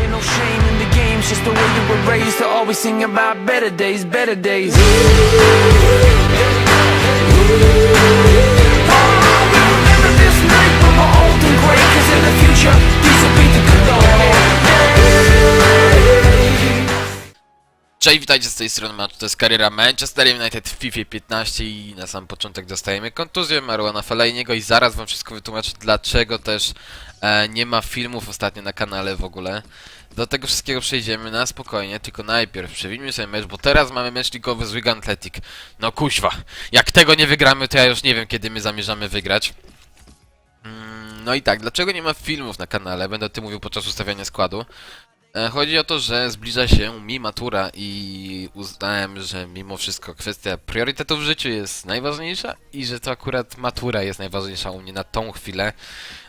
Ain't no shame in the game, it's just the way you were raised to always sing about better days, better days. Cześć, witajcie z tej strony Match, to jest kariera Manchester United w FIFA 15 i na sam początek dostajemy kontuzję Marwana Fellainiego i zaraz wam wszystko wytłumaczę dlaczego też e, nie ma filmów ostatnio na kanale w ogóle. Do tego wszystkiego przejdziemy na spokojnie, tylko najpierw przewidźmy sobie mecz, bo teraz mamy mecz ligowy z Wigan Athletic. No kuźwa, jak tego nie wygramy to ja już nie wiem kiedy my zamierzamy wygrać. Mm, No i tak, dlaczego nie ma filmów na kanale? Będę o tym mówił podczas ustawiania składu. E, Chodzi o to, że zbliża się mi matura i uznałem, że mimo wszystko kwestia priorytetów w życiu jest najważniejsza i że to akurat matura jest najważniejsza u mnie na tą chwilę.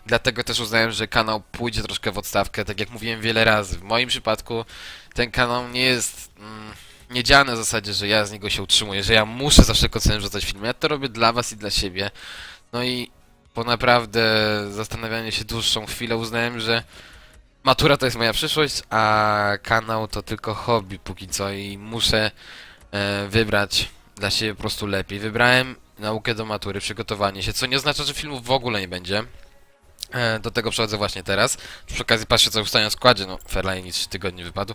Dlatego też uznałem, że kanał pójdzie troszkę w odstawkę, tak jak mówiłem wiele razy. W moim przypadku ten kanał nie jest... Mm, nie działa na zasadzie, że ja z niego się utrzymuję, że ja muszę za wszelką cenę wrzucać filmy. Ja to robię dla was i dla siebie. No i po naprawdę zastanawianiu się dłuższą chwilę uznałem, że matura to jest moja przyszłość, a kanał to tylko hobby póki co i muszę e, wybrać dla siebie po prostu lepiej. Wybrałem naukę do matury, przygotowanie się, co nie oznacza, że filmów w ogóle nie będzie. E, do tego przechodzę właśnie teraz. Przy okazji patrzę co ustania w składzie, no Fairline 3 tygodnie wypadł.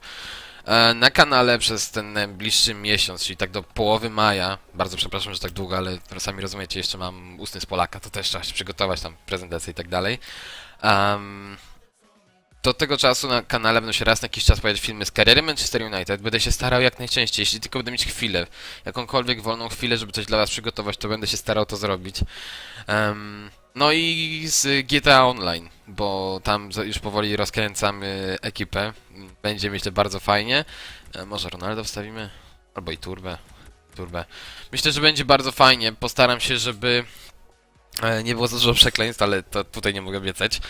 E, na kanale przez ten najbliższy miesiąc, czyli tak do połowy maja, bardzo przepraszam, że tak długo, ale sami rozumiecie, jeszcze mam ustny z Polaka, to też trzeba się przygotować, tam prezentacje i tak dalej. Um, do tego czasu na kanale będą się raz na jakiś czas pojawiać filmy z kariery Manchester United. Będę się starał jak najczęściej, jeśli tylko będę mieć chwilę, jakąkolwiek wolną chwilę, żeby coś dla was przygotować, to będę się starał to zrobić. Em, no i z GTA Online, bo tam już powoli rozkręcamy ekipę. Będzie myślę bardzo fajnie. E, może Ronaldo wstawimy? Albo i Turbę. Turbę. Myślę, że będzie bardzo fajnie. Postaram się, żeby nie było za dużo przekleństw, ale to tutaj nie mogę obiecać.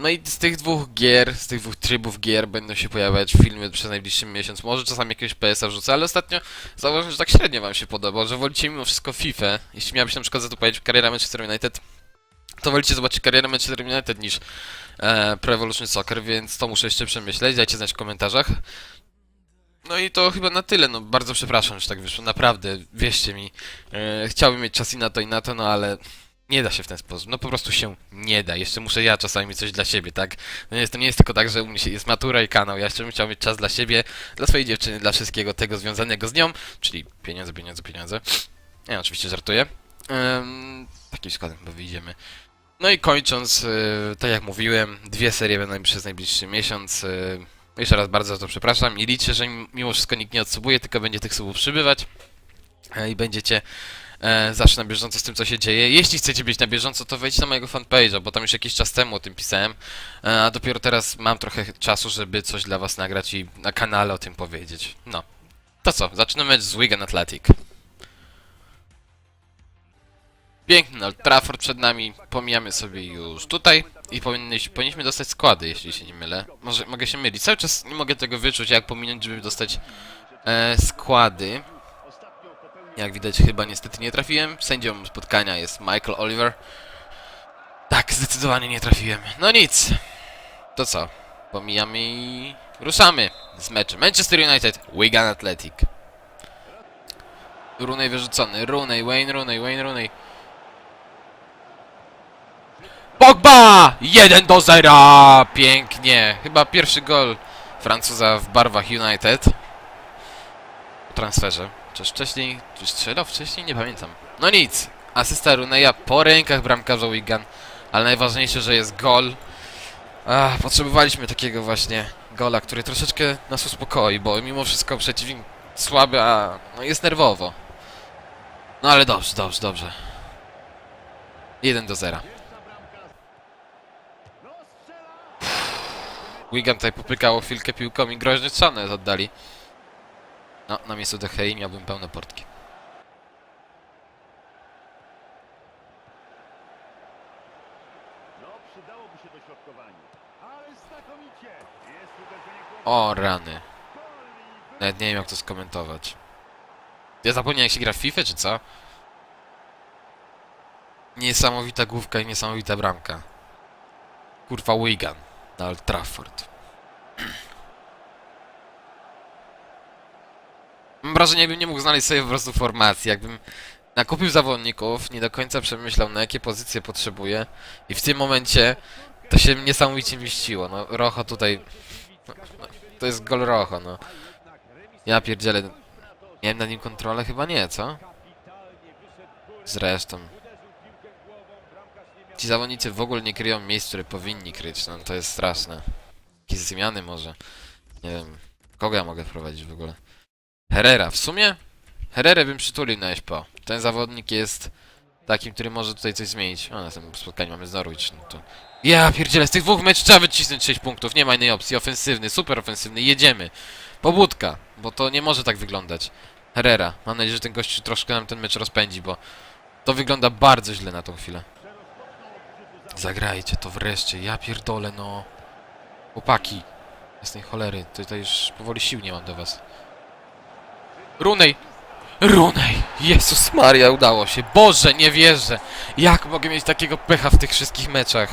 No i z tych dwóch gier, z tych dwóch trybów gier będą się pojawiać filmy przez najbliższy miesiąc. Może czasami jakiegoś PS-a wrzucę, ale ostatnio zauważyłem, że tak średnio wam się podoba, że wolicie mimo wszystko FIFA. Jeśli miałabyś na przykład za to powiedzieć kariera Manchester United, to wolicie zobaczyć karierę Manchester United niż e, Pro Evolution Soccer, więc to muszę jeszcze przemyśleć. Dajcie znać w komentarzach. No i to chyba na tyle, no bardzo przepraszam, że tak wyszło, naprawdę, wierzcie mi. E, chciałbym mieć czas i na to i na to, no ale nie da się w ten sposób, no po prostu się nie da. Jeszcze muszę ja czasami coś dla siebie, tak? No jest, to nie jest tylko tak, że u mnie jest matura i kanał. Ja jeszcze bym chciał mieć czas dla siebie, dla swojej dziewczyny, dla wszystkiego tego związanego z nią, czyli pieniądze, pieniądze, pieniądze. Nie, oczywiście żartuję. Um, takim składem chyba wyjdziemy. No i kończąc, yy, tak jak mówiłem, dwie serie będą przez najbliższy miesiąc. Yy, jeszcze raz bardzo za to przepraszam i liczę, że mimo wszystko nikt nie odsubuje, tylko będzie tych subów przybywać e, i będziecie e, zawsze na bieżąco z tym, co się dzieje. Jeśli chcecie być na bieżąco, to wejdźcie na mojego fanpage'a, bo tam już jakiś czas temu o tym pisałem, e, a dopiero teraz mam trochę czasu, żeby coś dla was nagrać i na kanale o tym powiedzieć. No. To co, zaczynamy z Wigan Athletic. Piękny Old Trafford przed nami, pomijamy sobie już tutaj i powinniśmy, dostać składy, jeśli się nie mylę. Może mogę się mylić, cały czas nie mogę tego wyczuć, jak pominąć, żeby dostać e, składy. Jak widać chyba niestety nie trafiłem. Sędzią spotkania jest Michael Oliver. Tak, zdecydowanie nie trafiłem. No nic. To co? Pomijamy i ruszamy z meczem. Manchester United, Wigan Athletic. Rooney wyrzucony. Rooney, Wayne Rooney, Wayne Rooney. Pogba! 1 do 0! Pięknie. Chyba pierwszy gol Francuza w barwach United. Po transferze. Czyż wcześniej... Czy strzelał wcześniej? Nie pamiętam. No nic. Asysta Runeya po rękach bramkarza Wigan. Ale najważniejsze, że jest gol. Ach, potrzebowaliśmy takiego właśnie gola, który troszeczkę nas uspokoi, bo mimo wszystko przeciwnik słaby, a no jest nerwowo. No ale dobrze, dobrze, dobrze. 1 do 0. Wigan tutaj popykało chwilkę piłką i groźny strzał nawet oddali. No, na miejscu De Gea miałbym pełne portki. No. O, rany. Nawet nie wiem jak to skomentować. Ja zapomniałem jak się gra w FIFA, czy co? Niesamowita główka i niesamowita bramka. Kurwa Wigan. Na Old Trafford. Mam wrażenie, jakbym nie mógł znaleźć sobie po prostu formacji, jakbym nakupił zawodników, nie do końca przemyślał na jakie pozycje potrzebuję i w tym momencie to się niesamowicie mieściło. No, Rocho tutaj... No, to jest gol Rocho, no. Ja pierdzielę. Miałem na nim kontrolę? Chyba nie, co? Zresztą. Ci zawodnicy w ogóle nie kryją miejsc, które powinni kryć, no to jest straszne. Jakieś zmiany może. Nie wiem. Kogo ja mogę wprowadzić w ogóle? Herrera. W sumie Herrerę bym przytulił na SPO. Ten zawodnik jest takim, który może tutaj coś zmienić. O, na tym spotkaniu mamy z Norwich, no to... Ja pierdzielę, z tych dwóch meczów trzeba wycisnąć 6 punktów, nie ma innej opcji. Ofensywny, super ofensywny, jedziemy. Pobudka, bo to nie może tak wyglądać. Herrera. Mam nadzieję, że ten gościu troszkę nam ten mecz rozpędzi, bo to wygląda bardzo źle na tą chwilę. Zagrajcie to wreszcie, ja pierdolę, no. Chłopaki. Jasnej cholery, tutaj już powoli sił nie mam do was. Runej! Runej! Jezus Maria, udało się. Boże, nie wierzę. Jak mogę mieć takiego pecha w tych wszystkich meczach?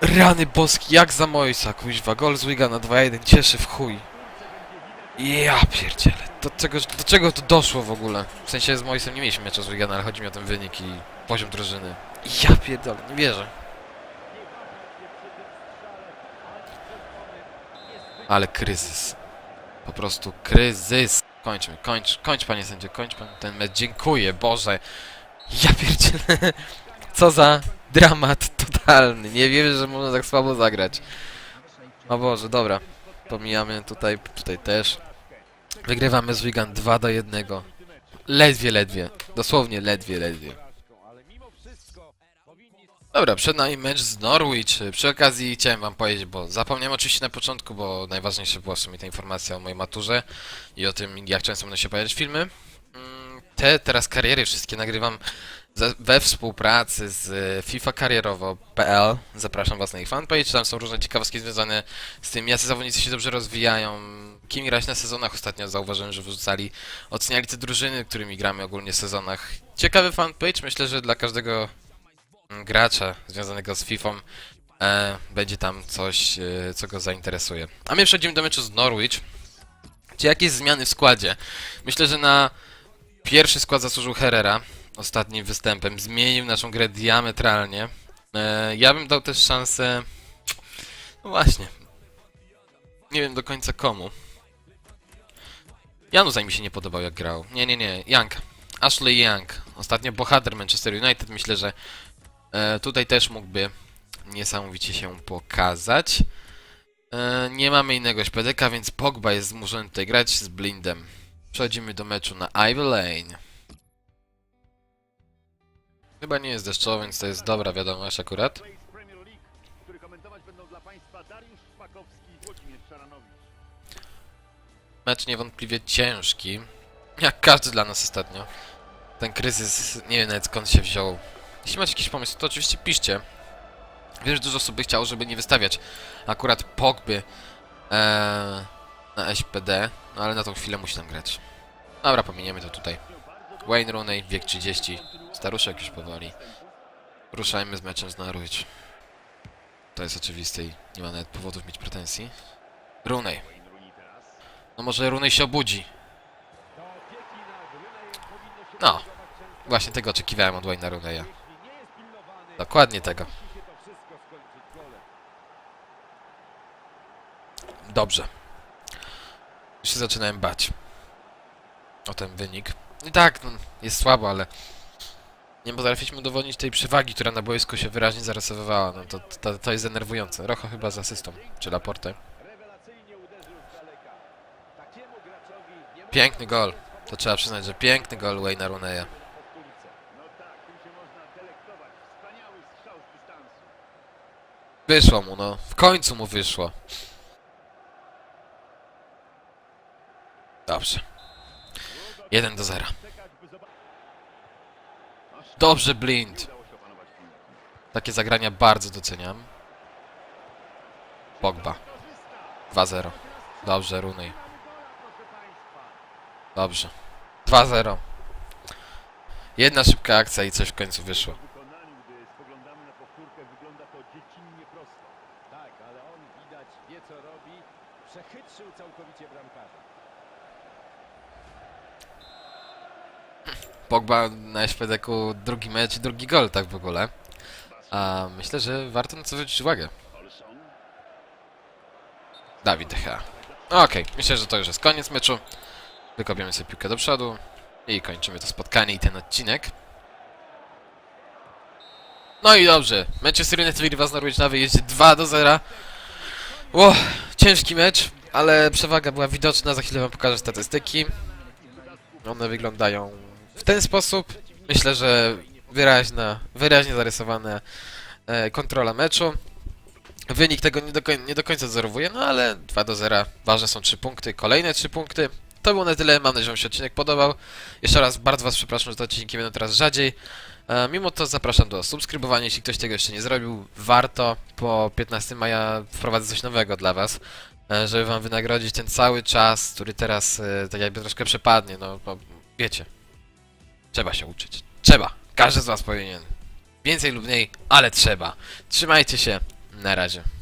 Rany boski, jak za Mojsa, kuźwa. Gol z Wiga na 2-1, cieszy w chuj. Ja pierdzielę. Do czego, do czego to doszło w ogóle? W sensie z Moisem nie mieliśmy meczu z Wigana, ale chodzi mi o ten wynik i poziom drużyny. Ja pierdolę, nie wierzę. Ale kryzys. Po prostu kryzys. Kończmy, kończ, kończ panie sędzio, kończ pan ten mecz. Dziękuję, Boże. Ja pierdzielę. Co za dramat totalny. Nie wierzę, że można tak słabo zagrać. O Boże, dobra. Pomijamy tutaj, tutaj też. Wygrywamy z Wigan 2 do 1. Ledwie, ledwie. Dosłownie ledwie, ledwie. Dobra, przed nami mecz z Norwich. Przy okazji chciałem wam powiedzieć, bo zapomniałem oczywiście na początku, bo najważniejsza była w sumie ta informacja o mojej maturze i o tym, jak często będą się pojawiać filmy. Mm, Te teraz kariery wszystkie nagrywam we współpracy z FIFA Karierowo.pl. Zapraszam was na ich fanpage, tam są różne ciekawostki związane z tym, jacy zawodnicy się dobrze rozwijają, kim grać na sezonach. Ostatnio zauważyłem, że wrzucali, oceniali te drużyny, którymi gramy ogólnie w sezonach. Ciekawy fanpage, myślę, że dla każdego mm, gracza związanego z FIFA e, będzie tam coś, e, co go zainteresuje. A my przechodzimy do meczu z Norwich. Czy jakieś zmiany w składzie? Myślę, że na pierwszy skład zasłużył Herrera ostatnim występem. Zmienił naszą grę diametralnie. E, ja bym dał też szansę. No właśnie. Nie wiem do końca komu. Januzaj mi się nie podobał jak grał. Nie, nie, nie. Young. Ashley Young. Ostatnio bohater Manchester United. Myślę, że e, tutaj też mógłby niesamowicie się pokazać. E, nie mamy innego śpedeka, więc Pogba jest zmuszony tutaj grać z Blindem. Przechodzimy do meczu na Ivy Lane. Chyba nie jest deszczowo, więc to jest dobra wiadomość akurat. Mecz niewątpliwie ciężki. Jak każdy dla nas ostatnio. Ten kryzys, nie wiem nawet skąd się wziął. Jeśli macie jakiś pomysł, to oczywiście piszcie. Wiesz, dużo osób by chciało, żeby nie wystawiać akurat Pogby e, na SPD, no ale na tą chwilę musi tam grać. Dobra, pominiemy to tutaj. Wayne Rooney, wiek 30, staruszek już powoli. Ruszajmy z meczem z Norwich. To jest oczywiste i nie ma nawet powodów mieć pretensji. Rooney. No może Rooney się obudzi. No, właśnie tego oczekiwałem od Wayne'a Rooneya. Dokładnie tego. Dobrze. Już się zaczynałem bać. O ten wynik. I tak, no, jest słabo, ale nie potrafiliśmy udowodnić tej przewagi, która na boisku się wyraźnie zarysowywała. No to, to, to jest denerwujące. Rocho chyba z asystą, czy Laporte. Piękny gol. To trzeba przyznać, że piękny gol z dystansu. Wyszło mu, no. W końcu mu wyszło. Dobrze. 1 do 0. Dobrze, Blind. Takie zagrania bardzo doceniam. Pogba. 2-0. Dobrze, Rooney. Dobrze. 2-0. Jedna szybka akcja i coś w końcu wyszło. W wykonaniu, gdy spoglądamy na powtórkę, wygląda to dziecinnie nieprosto. Tak, ale on widać wie co robi. Przechytrzył całkowicie bramkarza. Pogba na Szwedeku drugi mecz drugi gol, tak w ogóle. A myślę, że warto na to zwrócić uwagę. Dawid De Gea. Okej, myślę, że to już jest koniec meczu. Wykopiemy sobie piłkę do przodu i kończymy to spotkanie i ten odcinek. No i dobrze, Manchester United wygrywa z Norwich na wyjeździe 2 do 0. O, ciężki mecz, ale przewaga była widoczna, za chwilę wam pokażę statystyki. One wyglądają w ten sposób. Myślę, że wyraźna, wyraźnie zarysowana e, kontrola meczu. Wynik tego nie do, nie do końca zerowuje, no ale 2 do 0. Ważne są 3 punkty, kolejne 3 punkty. To było na tyle, mam nadzieję, że Wam się odcinek podobał. Jeszcze raz bardzo Was przepraszam, że te odcinki będą teraz rzadziej. E, mimo to zapraszam do subskrybowania, jeśli ktoś tego jeszcze nie zrobił. Warto po 15 maja wprowadzę coś nowego dla Was, e, żeby Wam wynagrodzić ten cały czas, który teraz e, tak jakby troszkę przepadnie. No, bo wiecie, trzeba się uczyć. Trzeba. Każdy z Was powinien. Więcej lub mniej, ale trzeba. Trzymajcie się. Na razie.